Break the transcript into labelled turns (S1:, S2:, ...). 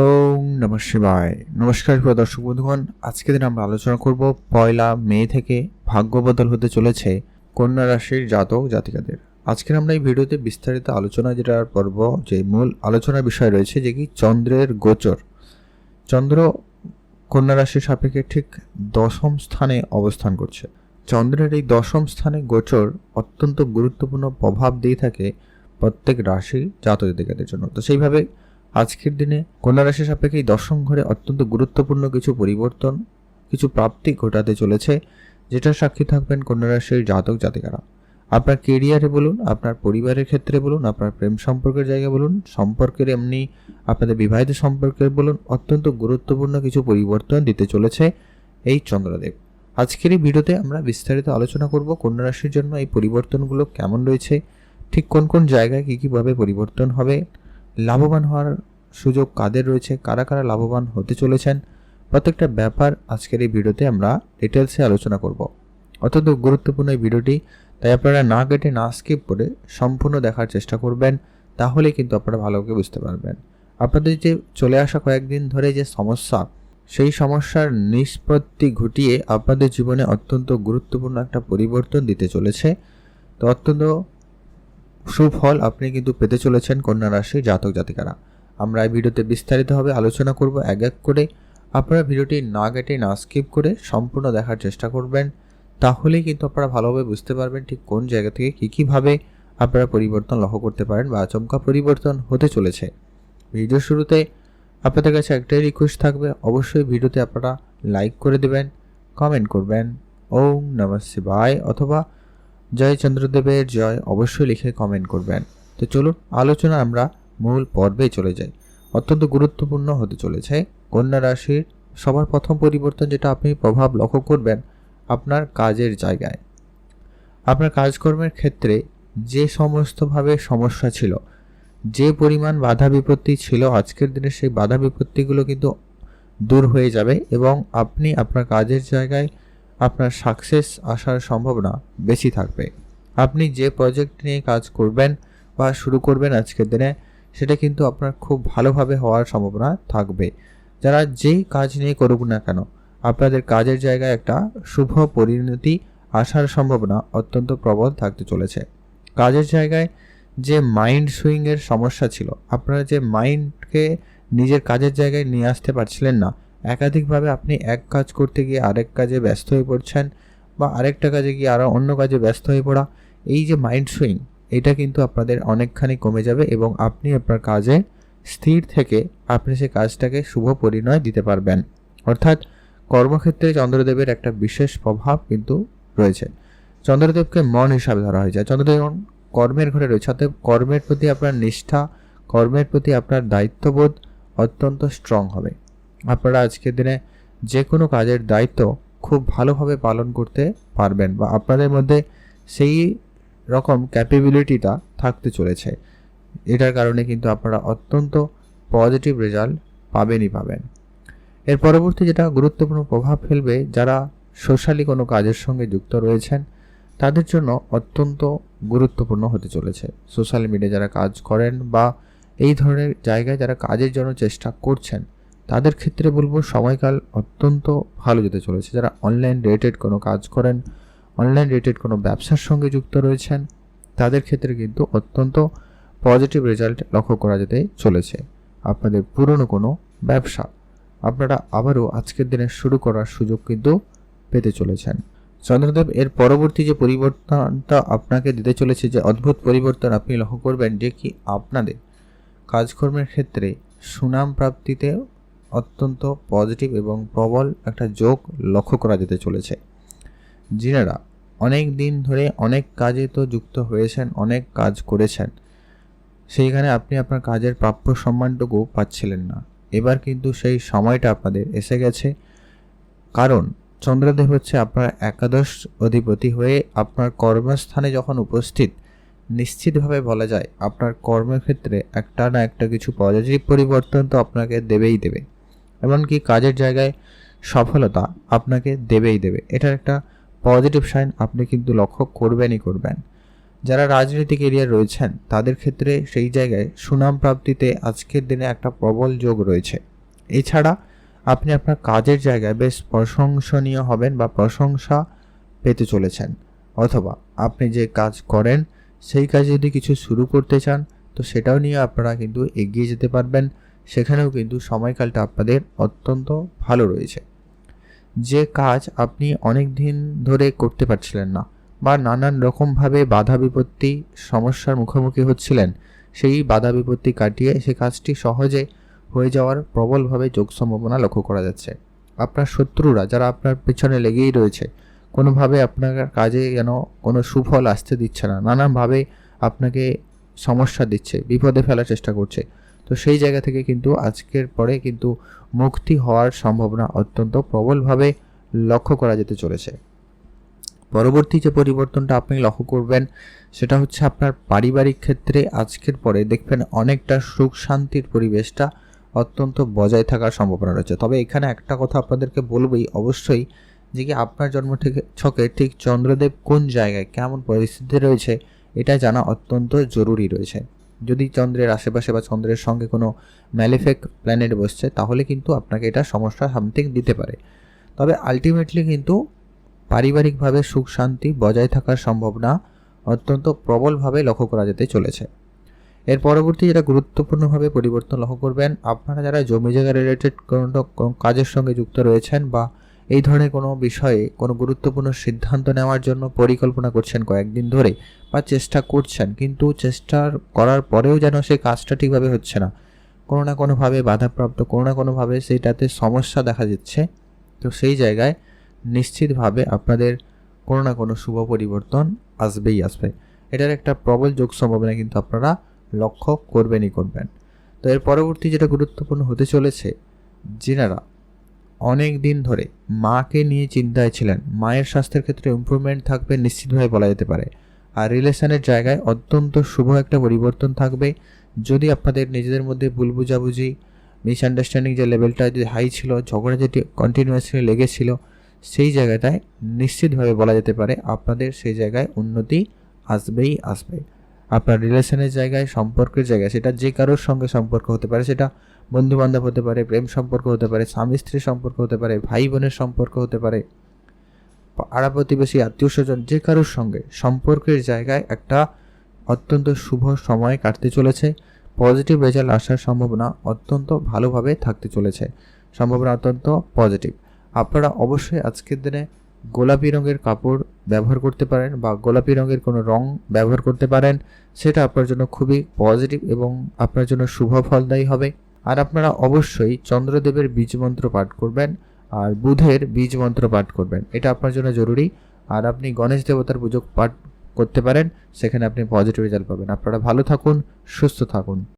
S1: ওম নম শিবায়। নমস্কার প্রিয় দর্শক বন্ধুগণ, আজকে দিন আমরা আলোচনা করব পয়লা মে থেকে ভাগ্য বদল হতে চলেছে কন্যা রাশির জাতক জাতিকাদের। আজকের আমরা এই ভিডিওতে বিস্তারিত আলোচনা যেটা পর্ব, যে মূল আলোচনার বিষয় রয়েছে, যে কি চন্দ্রের গোচর। চন্দ্র কন্যা রাশির সাপেক্ষে ঠিক দশম স্থানে অবস্থান করছে। চন্দ্রের এই দশম স্থানে গোচর অত্যন্ত গুরুত্বপূর্ণ প্রভাব দিয়ে থাকে প্রত্যেক রাশি জাতক জাতিকাদের জন্য। তো সেইভাবে আজকের দিনে কন্যা রাশি সাপেক্ষে এই দশম ঘরে অত্যন্ত গুরুত্বপূর্ণ কিছু পরিবর্তন, কিছু প্রাপ্তি ঘটাতে চলেছে যেটা সাক্ষী থাকবেন কন্যা রাশির জাতক জাতিকারা। আপনার কেরিয়ারে বলুন, আপনার পরিবারের ক্ষেত্রে বলুন, আপনার প্রেম সম্পর্কের জায়গা বলুন, সম্পর্কের এমনি আপনাদের বিবাহিত সম্পর্কের বলুন, অত্যন্ত গুরুত্বপূর্ণ কিছু পরিবর্তন দিতে চলেছে এই চন্দ্রদেব। আজকের এই ভিডিওতে আমরা বিস্তারিত আলোচনা করব কন্যা রাশির জন্য এই পরিবর্তনগুলো কেমন রয়েছে, ঠিক কোন কোন জায়গায় কী কীভাবে পরিবর্তন হবে লাভবান হওয়ার সুযোগ কাদের রয়েছে? কারা কারা লাভবান হতে চলেছেন? প্রত্যেকটা ব্যাপার আজকের এই ভিডিওতে আমরা ডিটেলসে আলোচনা করব। অত্যন্ত গুরুত্বপূর্ণ এই ভিডিওটি, তাই আপনারা না কেটে, না স্কিপ করে সম্পূর্ণ দেখার চেষ্টা করবেন, তাহলে কিন্তু আপনারা ভালোভাবে বুঝতে পারবেন। আপনাদের যে চলে আসা কয়েকদিন ধরে যে সমস্যা, সেই সমস্যার নিষ্পত্তি ঘটিয়ে আপনাদের জীবনে অত্যন্ত গুরুত্বপূর্ণ একটা পরিবর্তন দিতে চলেছে। তো অত্যন্ত সুফল আপনি কিন্তু পেতে চলেছেন কন্যা রাশি জাতক জাতিকারা। আমরা এই ভিডিওতে বিস্তারিতভাবে আলোচনা করব এক এক করে। আপনারা ভিডিওটি না কেটে, না স্কিপ করে সম্পূর্ণ দেখার চেষ্টা করবেন। তাহলেই কিন্তু আপনারা ভালোভাবে বুঝতে পারবেন ঠিক কোন জায়গা থেকে কী কীভাবে আপনারা পরিবর্তন লক্ষ্য করতে পারেন বা আচমকা পরিবর্তন হতে চলেছে। ভিডিও শুরুতে আপনাদের কাছে একটাই রিকোয়েস্ট থাকবে, অবশ্যই ভিডিওতে আপনারা লাইক করে দেবেন কমেন্ট করবেন। ওম নমঃ শিবায় অথবা জয় চন্দ্রদেবের জয় অবশ্যই লিখে কমেন্ট করবেন। তো চলুন, আলোচনা আমরা মূল পর্বে চলে যাই। অত্যন্ত গুরুত্বপূর্ণ হতে চলেছে। কন্যা রাশির সবার প্রথম পরিবর্তন যেটা আপনি প্রভাব লক্ষ্য করবেন, আপনার কাজের জায়গায়। আপনার কাজকর্মের ক্ষেত্রে যে সমস্তভাবে সমস্যা ছিল, যে পরিমাণ বাধা বিপত্তি ছিল আজকের দিনে, সেই বাধা বিপত্তিগুলো কিন্তু দূর হয়ে যাবে এবং আপনি আপনার কাজের জায়গায় আপনার সাকসেস আসার সম্ভাবনা বেশি থাকবে। আপনি যে প্রজেক্ট নিয়ে কাজ করবেন বা শুরু করবেন আজকের দিনে, সেটা কিন্তু আপনার খুব ভালোভাবে হওয়ার সম্ভাবনা থাকবে। যারা যেই কাজ নিয়ে করুক না কেন, আপনাদের কাজের জায়গায় একটা শুভ পরিণতি আসার সম্ভাবনা অত্যন্ত প্রবল থাকতে চলেছে। কাজের জায়গায় যে মাইন্ড সুইংয়ের সমস্যা ছিল, আপনারা যে মাইন্ডকে নিজের কাজের জায়গায় নিয়ে আসতে পারছিলেন না একাধিকভাবে আপনি এক কাজ করতে গিয়ে আরেক কাজে ব্যস্ত হয়ে পড়ছেন বা আরেকটা কাজে গিয়ে আরও অন্য কাজে ব্যস্ত হয়ে পড়া, এই যে মাইন্ড সুইং এটা কিন্তু আপনাদের অনেকখানি কমে যাবে এবং আপনি আপনার কাজে স্থির থেকে আপনি সে কাজটাকে শুভ পরিণয় দিতে পারবেন। অর্থাৎ কর্মক্ষেত্রে চন্দ্রদেবের একটা বিশেষ প্রভাব কিন্তু রয়েছে। চন্দ্রদেবকে মন হিসাবে ধরা হয়ে যায় চন্দ্রদেব কর্মের ঘরে রয়েছে। অর্থাৎ কর্মের প্রতি আপনার নিষ্ঠা, কর্মের প্রতি আপনার দায়িত্ববোধ অত্যন্ত স্ট্রং হবে। আপনারা আজকের দিনে যে কোনো কাজের দায়িত্ব খুব ভালোভাবে পালন করতে পারবেন বা আপনাদের মধ্যে সেই রকম ক্যাপেবিলিটিটা থাকতে চলেছে। এটার কারণে কিন্তু আপনারা অত্যন্ত পজিটিভ রেজাল্ট পাবেনই পাবেন। এর পরবর্তী যেটা গুরুত্বপূর্ণ প্রভাব ফেলবে, যারা সোশ্যালি কোনো কাজের সঙ্গে যুক্ত রয়েছেন, তাদের জন্য অত্যন্ত গুরুত্বপূর্ণ হতে চলেছে। সোশ্যাল মিডিয়া যারা কাজ করেন বা এই ধরনের জায়গায় যারা কাজের জন্য চেষ্টা করছেন তাদের ক্ষেত্রে বলব সময়কাল অত্যন্ত ভালো যেতে চলেছে। যারা অনলাইন রিলেটেড কোনো কাজ করেন অনলাইন রিলেটেড কোনো ব্যবসার সঙ্গে যুক্ত রয়েছেন, তাদের ক্ষেত্রে কিন্তু অত্যন্ত পজিটিভ রেজাল্ট লক্ষ্য করা যেতে চলেছে। আপনাদের পুরনো কোনো ব্যবসা, আপনারা আবারও আজকের দিনে শুরু করার সুযোগ কিন্তু পেতে চলেছেন। চন্দ্রদেব, এর পরবর্তী যে পরিবর্তনটা আপনাকে দিতে চলেছে, যে অদ্ভুত পরিবর্তন আপনি লক্ষ্য করবেন, যে কি আপনাদের কাজকর্মের ক্ষেত্রে সুনাম প্রাপ্তিতে অত্যন্ত পজিটিভ এবং প্রবল একটা যোগ লক্ষ্য করা যেতে চলেছে। যিনারা অনেক দিন ধরে অনেক কাজে তো যুক্ত হয়েছেন, অনেক কাজ করেছেন। সেইখানে আপনি আপনার কাজের প্রাপ্য সম্মানটুকু পাচ্ছিলেন না। এবার কিন্তু সেই সময়টা আপনাদের এসে গেছে। কারণ চন্দ্রদেব হচ্ছে আপনার একাদশ অধিপতি হয়ে আপনার কর্মস্থানে যখন উপস্থিত, নিশ্চিতভাবে বলা যায় আপনার কর্মক্ষেত্রে একটা না একটা কিছু পজিটিভ পরিবর্তন তো আপনাকে দেবেই দেবে। এমনকি কাজের জায়গায় সফলতা আপনাকে দেবেই দেবে। এটার একটা পজিটিভ সাইন আপনি কিন্তু লক্ষ্য করবেনই করবেন। যারা রাজনৈতিক এরিয়া রয়েছেন, তাদের ক্ষেত্রে সেই জায়গায় সুনাম প্রাপ্তিতে আজকের দিনে একটা প্রবল যোগ রয়েছে। এছাড়া আপনি আপনার কাজের জায়গায় বেশ প্রশংসনীয় হবেন বা প্রশংসা পেতে চলেছেন। অথবা আপনি যে কাজ করেন, সেই কাজে যদি কিছু শুরু করতে চান, তো সেটাও নিয়ে আপনারা কিন্তু এগিয়ে যেতে পারবেন। সেখানেও কিন্তু সময়কালটা আপনাদের অত্যন্ত ভালো রয়েছে। যে কাজ আপনি অনেক দিন ধরে করতে পারছিলেন না বা নানান রকমভাবে বাধা বিপত্তি, সমস্যার মুখোমুখি হচ্ছিলেন, সেই বাধা বিপত্তি কাটিয়ে সে কাজটি সহজে হয়ে যাওয়ার প্রবলভাবে যোগ সম্ভাবনা লক্ষ্য করা যাচ্ছে। আপনার শত্রুরা যারা আপনার পেছনে লেগেই রয়েছে, কোনোভাবে আপনার কাজে যেন কোনো সুফল আসতে দিচ্ছে না, নানানভাবে আপনাকে সমস্যা দিচ্ছে, বিপদে ফেলার চেষ্টা করছে। তো সেই জায়গা থেকে কিন্তু আজকের পরে কিন্তু মুক্তি হওয়ার সম্ভাবনা অত্যন্ত প্রবলভাবে লক্ষ্য করা যেতে চলেছে। পরবর্তী যে পরিবর্তনটা আপনি লক্ষ্য করবেন, সেটা হচ্ছে আপনার পারিবারিক ক্ষেত্রে আজকের পরে দেখবেন অনেকটা সুখ শান্তির পরিবেশটা অত্যন্ত বজায় থাকার সম্ভাবনা রয়েছে। তবে এখানে একটা কথা আপনাদেরকে বলবই অবশ্যই যে কি আপনার জন্ম থেকে ছকে ঠিক চন্দ্রদেব কোন জায়গায় কেমন পরিস্থিতি রয়েছে, এটা জানা অত্যন্ত জরুরি রয়েছে। যদি চন্দ্রের আশেপাশে বা চন্দ্রের সঙ্গে কোনো ম্যালিফেক প্ল্যানেট বসছে, তাহলে কিন্তু আপনাকে এটা সমস্যা সামথিং দিতে পারে। তবে আলটিমেটলি কিন্তু পারিবারিকভাবে সুখ শান্তি বজায় থাকার সম্ভাবনা অত্যন্ত প্রবলভাবে লক্ষ্য করা যেতে চলেছে। এর পরবর্তী যেটা গুরুত্বপূর্ণভাবে পরিবর্তন লক্ষ্য করবেন, আপনারা যারা জমি জায়গা রিলেটেড কোনো কাজের সঙ্গে যুক্ত রয়েছেন বা এই ধরনের কোনো বিষয়ে কোনো গুরুত্বপূর্ণ সিদ্ধান্ত নেওয়ার জন্য পরিকল্পনা করছেন কয়েকদিন ধরে বা চেষ্টা করছেন, কিন্তু চেষ্টা করার পরেও যেন সেই কাজটা ঠিকভাবে হচ্ছে না। কোনো না কোনোভাবে বাধাপ্রাপ্ত, কোনো না কোনোভাবে সেইটাতে সমস্যা দেখা যাচ্ছে তো সেই জায়গায় নিশ্চিতভাবে আপনাদের কোনো না কোনো শুভ পরিবর্তন আসবেই আসবে। এটার একটা প্রবল যোগ সম্ভাবনা কিন্তু আপনারা লক্ষ্য করবেনই করবেন। তো এর পরবর্তী যেটা গুরুত্বপূর্ণ হতে চলেছে যিনারা অনেক দিন ধরে মাকে নিয়ে চিন্তায় ছিলেন। মায়ের স্বাস্থ্যের ক্ষেত্রে ইম্প্রুভমেন্ট থাকবে নিশ্চিতভাবে বলা যেতে পারে। আর রিলেশনের জায়গায় অত্যন্ত শুভ একটা পরিবর্তন থাকবে। যদি আপনাদের নিজেদের মধ্যে ভুল বুঝাবুঝি মিসআন্ডারস্ট্যান্ডিং যে লেভেলটা যদি হাই ছিল, ঝগড়া যেটি কন্টিনিউয়াসলি লেগেছিল, সেই জায়গাটায় নিশ্চিতভাবে বলা যেতে পারে আপনাদের সেই জায়গায় উন্নতি আসবেই আসবে। আপনার রিলেশনের জায়গায়, সম্পর্কের জায়গায়, সেটা যে কারোর সঙ্গে সম্পর্ক হতে পারে, সেটা বন্ধু বান্ধব হতে পারে, প্রেম সম্পর্ক হতে পারে, স্বামী স্ত্রীর সম্পর্ক হতে পারে, ভাই বোনের সম্পর্ক হতে পারে, পাড়া প্রতিবেশী, আত্মীয় স্বজন, যে কারোর সঙ্গে সম্পর্কের জায়গায় একটা অত্যন্ত শুভ সময় কাটতে চলেছে পজিটিভ রেজাল্ট আসার সম্ভাবনা অত্যন্ত ভালোভাবে থাকতে চলেছে, সম্ভাবনা অত্যন্ত পজিটিভ আপনারা অবশ্যই আজকের দিনে গোলাপি রঙের কাপড় ব্যবহার করতে পারেন বা গোলাপি রঙের কোনো রং ব্যবহার করতে পারেন, সেটা আপনার জন্য খুবই পজিটিভ এবং আপনার জন্য শুভ ফলদায়ী হবে। আর আপনারা অবশ্যই চন্দ্রদেবের বীজ মন্ত্র পাঠ করবেন আর বুধের বীজ মন্ত্র পাঠ করবেন, এটা আপনার জন্য জরুরি। আর আপনি গণেশ দেবতার পুজো পাঠ করতে পারেন, সেখানে আপনি পজিটিভ রেজাল্ট পাবেন। আপনারা ভালো থাকুন, সুস্থ থাকুন।